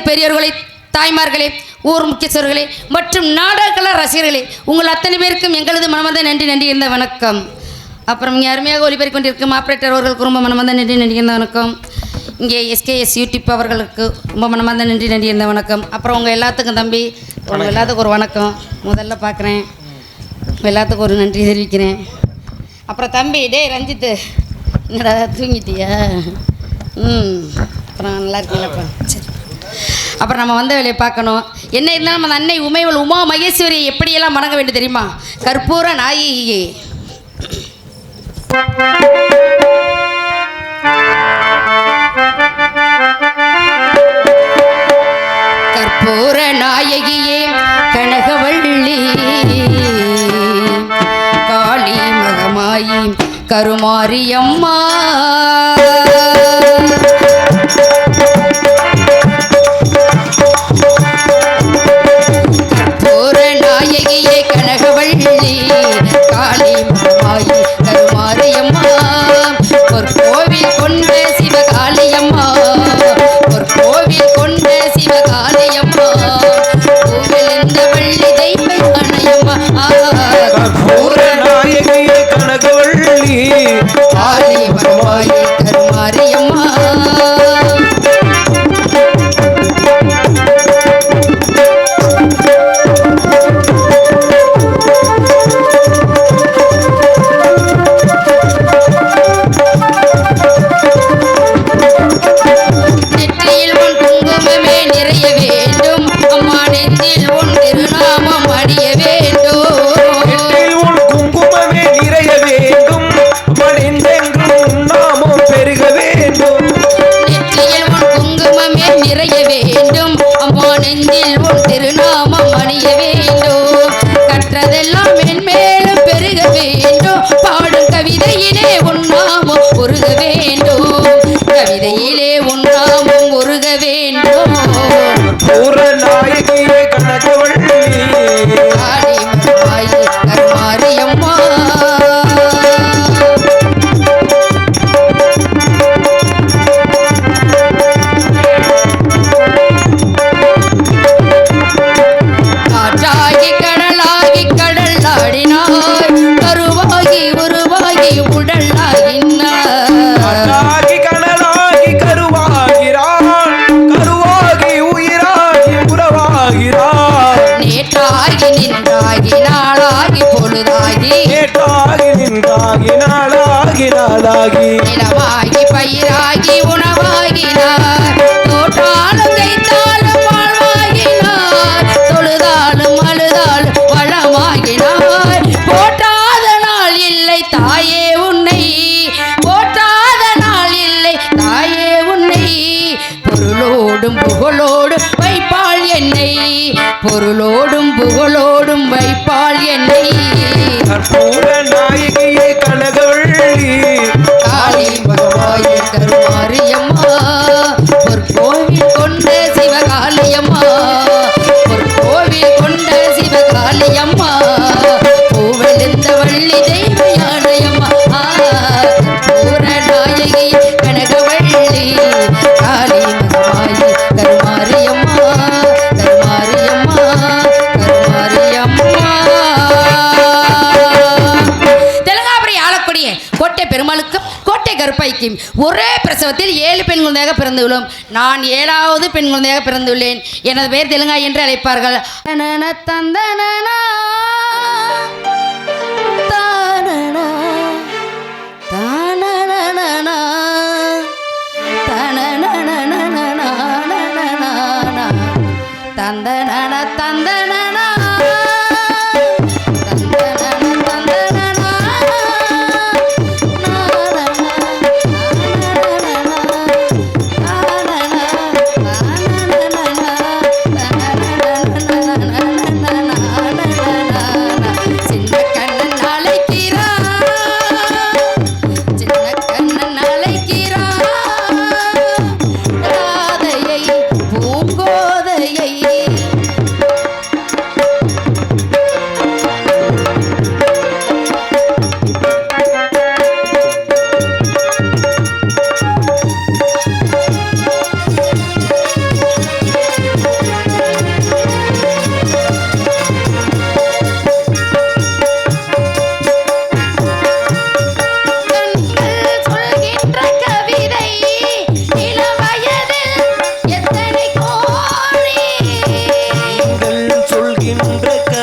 இவ்வூரை சேர்ந்த பெரியோர்களே தாய்மார்களே ஊர் முக்கியஸ்தர்களே மற்றும் நாடகக்கல ரசிகர்களே உங்கள் அத்தனை பேருக்கும் எங்களது மனமார்ந்த நன்றி நன்றி இருந்த வணக்கம். அப்புறம் இங்கே அருமையாக ஒளிபெருக்கிக் கொண்டிருக்கும் ஆப்ரேட்டர் அவர்களுக்கு ரொம்ப மனமார்ந்த நன்றி நன்றி இருந்த வணக்கம். இங்கே எஸ்கேஎஸ் யூடியூப் அவர்களுக்கு ரொம்ப மனமார்ந்த நன்றி நன்றி இருந்த வணக்கம். அப்புறம் உங்கள் எல்லாத்துக்கும் தம்பி உங்கள் எல்லாத்துக்கும் ஒரு வணக்கம். முதல்ல பார்க்குறேன். எல்லாத்துக்கும் ஒரு நன்றி தெரிவிக்கிறேன். அப்புறம் தம்பி டேய் ரஞ்சித்து. என்னடா தூங்கிட்டியா? ம். அப்புறம் நல்லா இருக்கீங்களாப்பா? அப்புறம் நம்ம வந்த வேலையை பார்க்கணும். என்ன இருந்தாலும் அந்த அன்னை உமைவள் உமா மகேஸ்வரியை எப்படியெல்லாம் வணங்க வேண்டும் தெரியுமா? கற்பூர நாயகியே. கற்பூர நாயகியே கனகவள்ளி. காளி மகமாயி கருமாரியம்மா. மேலே உன்னாமும் உருக வேண்டும். கோட்டை ஒரே பிரசவத்தில் ஏழு பெண் குழந்தையாக பிறந்துள்ளோம். நான் ஏழாவது பெண் குழந்தையாக பிறந்துள்ளேன். எனது பெயர் தெலுங்கா என்று அழைப்பார்கள். தந்தனா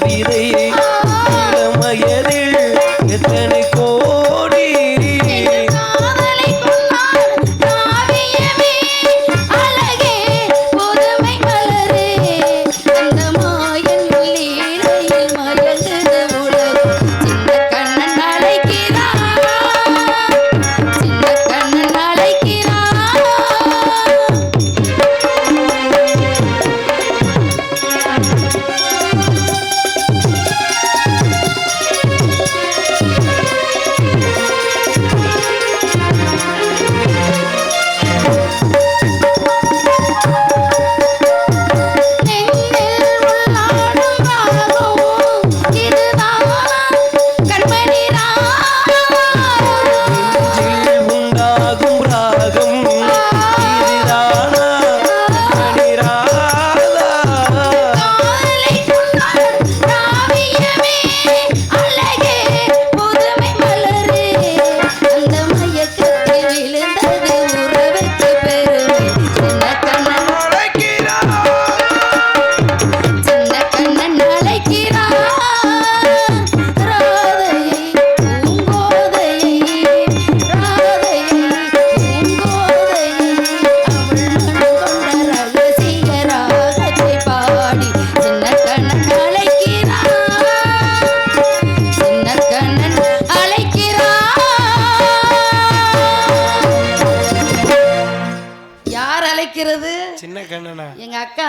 கவிதை கண்ணனா எங்க அக்கா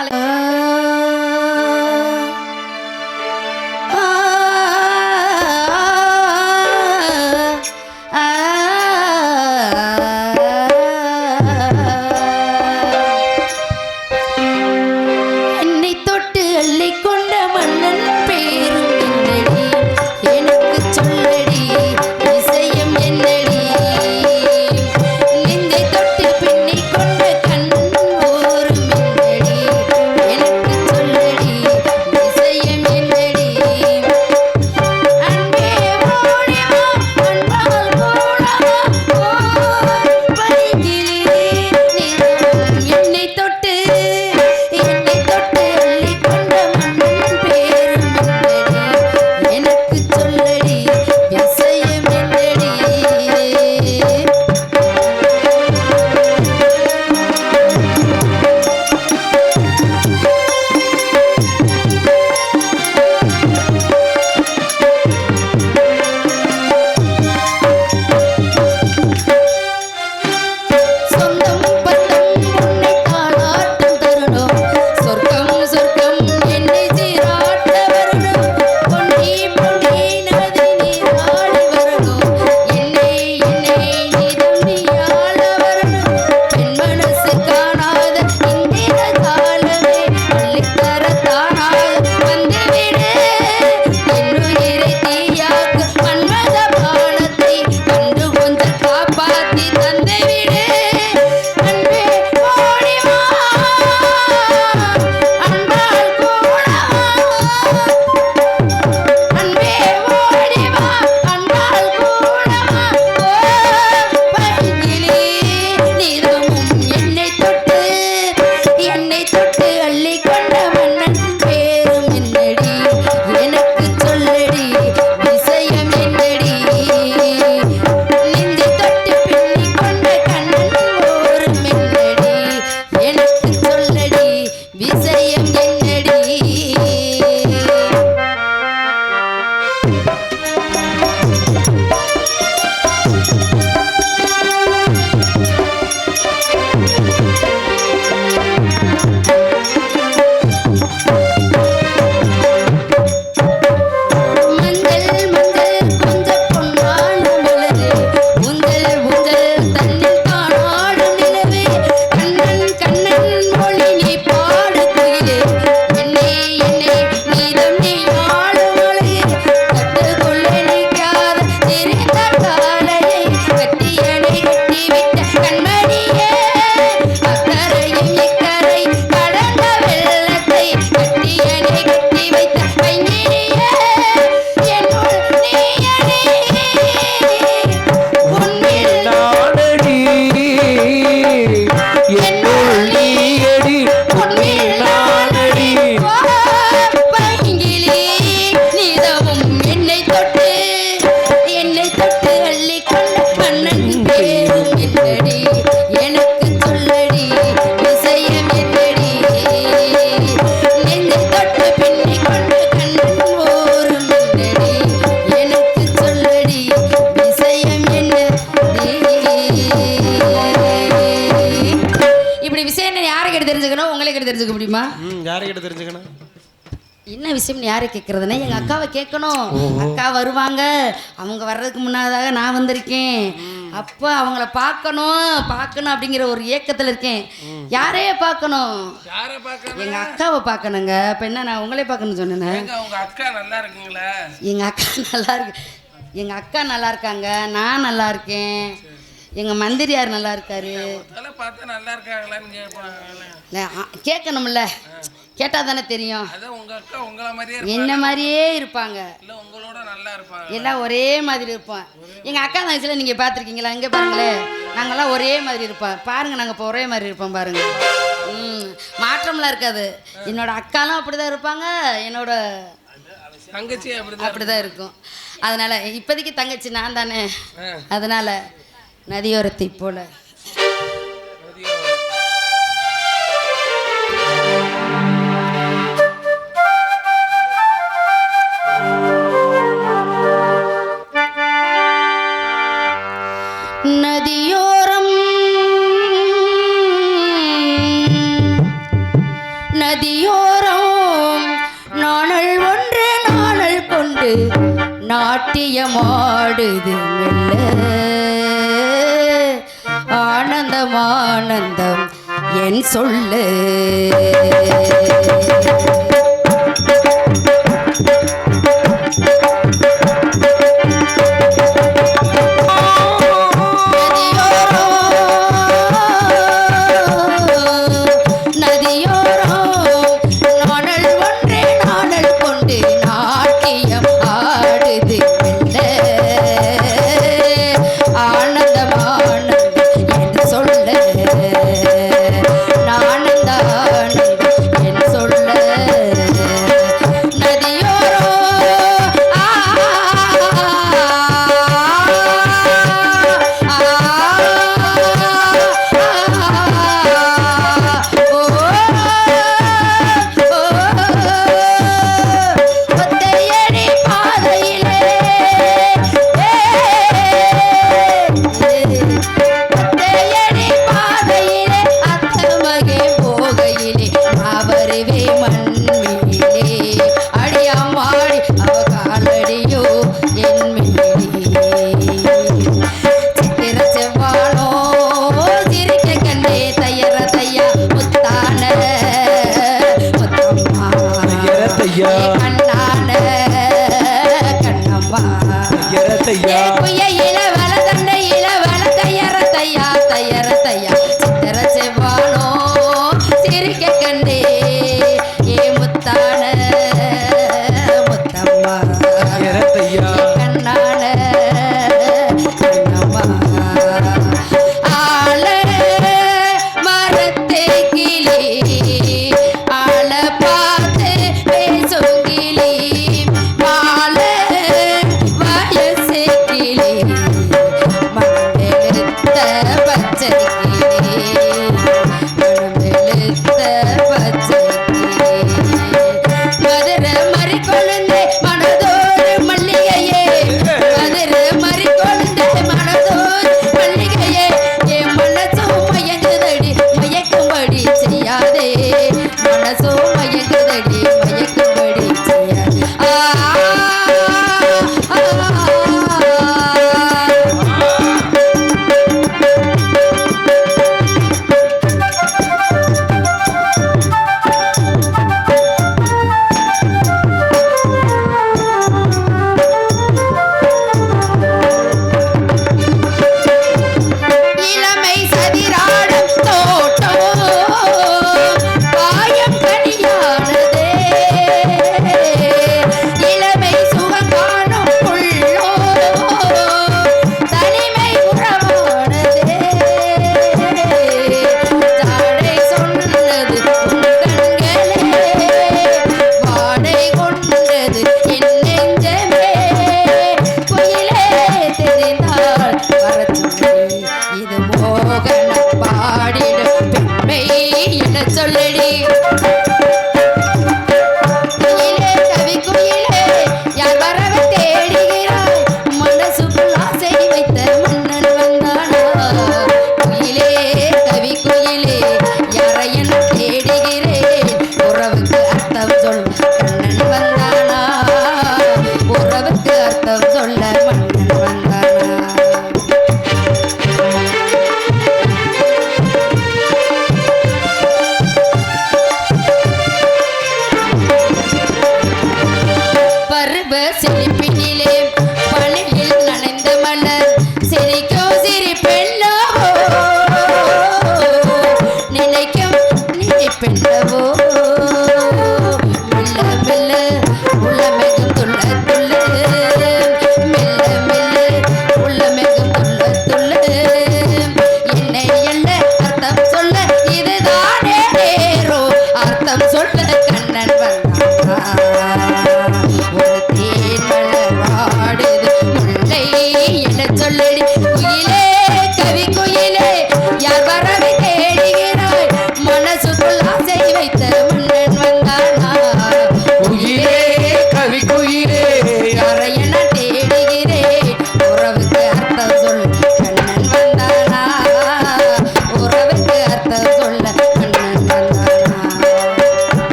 தெரிஞ்சுக்க முடியுமா? யாருக்கிட்ட தெரிஞ்சுக்கணும்? என்ன விஷயம்? யாரை கேட்கறதுன்னா எங்க அக்காவை கேட்கணும். அக்கா வருவாங்க. அவங்க வர்றதுக்கு முன்னதாக நான் வந்திருக்கேன். அப்போ அவங்கள பார்க்கணும் பார்க்கணும் அப்படிங்கிற ஒரு ஏக்கத்தில் இருக்கேன். யாரையே பார்க்கணும்? யாரை பார்க்கணும்? எங்க அக்காவை பார்க்கணுங்க. இப்போ என்ன நான் உங்களே பார்க்கணும்னு சொன்னேனே? எங்க உங்க அக்கா நல்லா இருக்குங்களா? எங்க அக்கா நல்லா இருக்கு. எங்க அக்கா நல்லா இருக்காங்க. நான் நல்லா இருக்கேன். எங்க மந்திரியார் நல்லா இருக்காரு. பார்த்தா நல்லா இருக்காங்களான்னு கேட்கணும்ல. கேட்டா தானே தெரியும் என்ன மாதிரியே இருப்பாங்க. எல்லாம் ஒரே மாதிரி இருப்போம். எங்கள் அக்கா தங்கச்சியில் நீங்கள் பார்த்துருக்கீங்களா இங்கே பாருங்களேன் நாங்கள்லாம் ஒரே மாதிரி இருப்போம். பாருங்க நாங்கள் இப்போ ஒரே மாதிரி இருப்போம் பாருங்க. ம் மாற்றம்லாம் இருக்காது. என்னோட அக்காலும் அப்படி தான் இருப்பாங்க. என்னோட தங்கச்சி அப்படிதான் அப்படி தான் இருக்கும். அதனால் இப்போதைக்கு தங்கச்சி நான் தானே. அதனால் நதியோரத்தை போல. நதியோரம். நதியோரம். நாணல் ஒன்று நாணல் கொண்டு நாட்டியமாடுது மெல்ல. ஆனந்தம். என் சொல்லு.